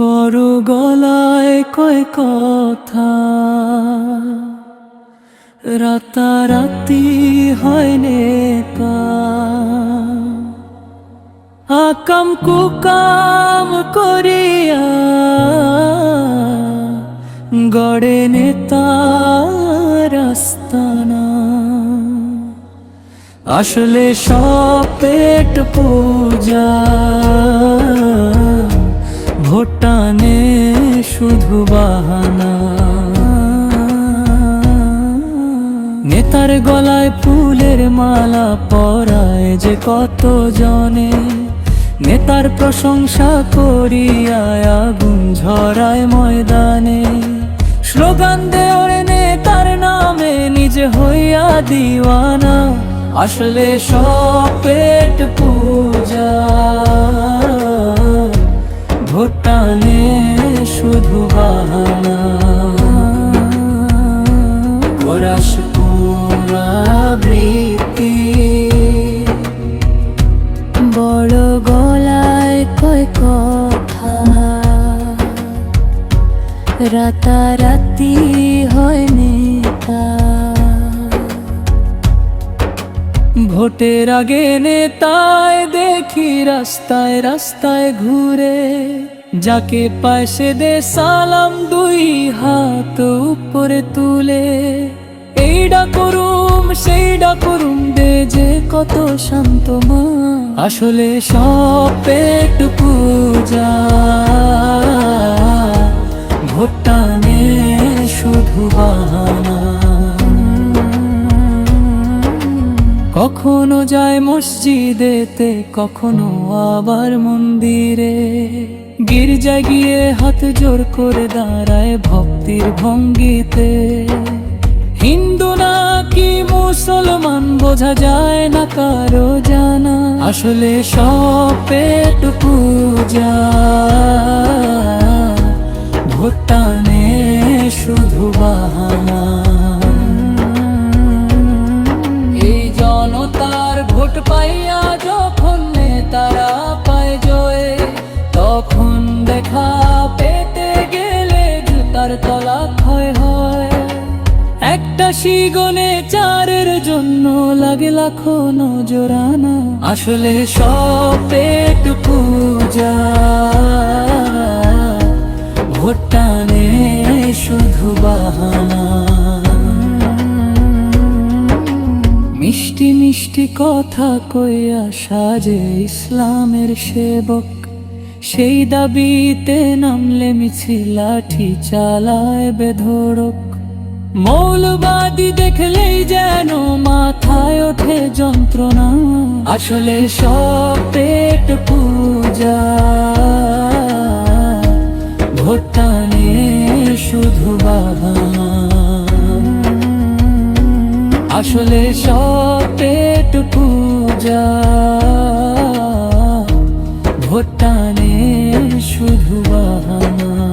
বড় গলায় কয় কথা। রাতারাতি হয় নেকা আকাম কুকাম করিয়া গড়ে নেতা আসলে সব পেট পূজা। বাহানা। নেতার গলায় ফুলের মালা পরায় যে কত জনে নেতার প্রশংসা করিয়া আগুন ঝরায় ময়দানে। স্লোগান দেওয়ার নেতার নামে নিজে হইয়া দিওয়ানা, আসলে সব পেট পূজা। শুধু বাহানা ওরাস পুরাবৃত্তি বড় গলায় কয় কথা। রাতারাতি হয় নেতা। ভোটের আগে নেতায় দেখি রাস্তায় রাস্তায় ঘুরে। যাকে সে দে সালাম দুই হাত উপরে তুলে। এইডা করুম, সেইডা করুম, দে যে কত শান্ত মা। আসলে সব পেট পূজা। ভোটানে শুধু বাহানা। কখনো যায় মসজিদেতে, কখনো আবার মন্দিরে। গির্জায় গিয়ে হাত জোর করে দাঁড়ায় ভক্তির ভঙ্গিতে। হিন্দু নাকি মুসলমান বোঝা যায় না কারও জানা। আসলে সব পেট পূজা। ভোটানে শুধু বাহানা। এই জনতার ভোট পাইয়া একটা শিগনে চারের জন্য লাগে লাখো নজরানা। আসলে সব পেট পূজা। ভোটানে শুধু বাহানা। মিষ্টি মিষ্টি কথা কইয়া সাজে ইসলামের সেবক। সেই দাবিতে নামলে মিছিল লাঠি চালায় বেধড়ক। মৌলবাদী দেখলেই যেন মাথায় ওঠে যন্ত্রণা। আসলে সব পেট পূজা। ভোটানে শুধু বাবা আসলে সব পেট পূজা। ভোটানে শুধু বাবা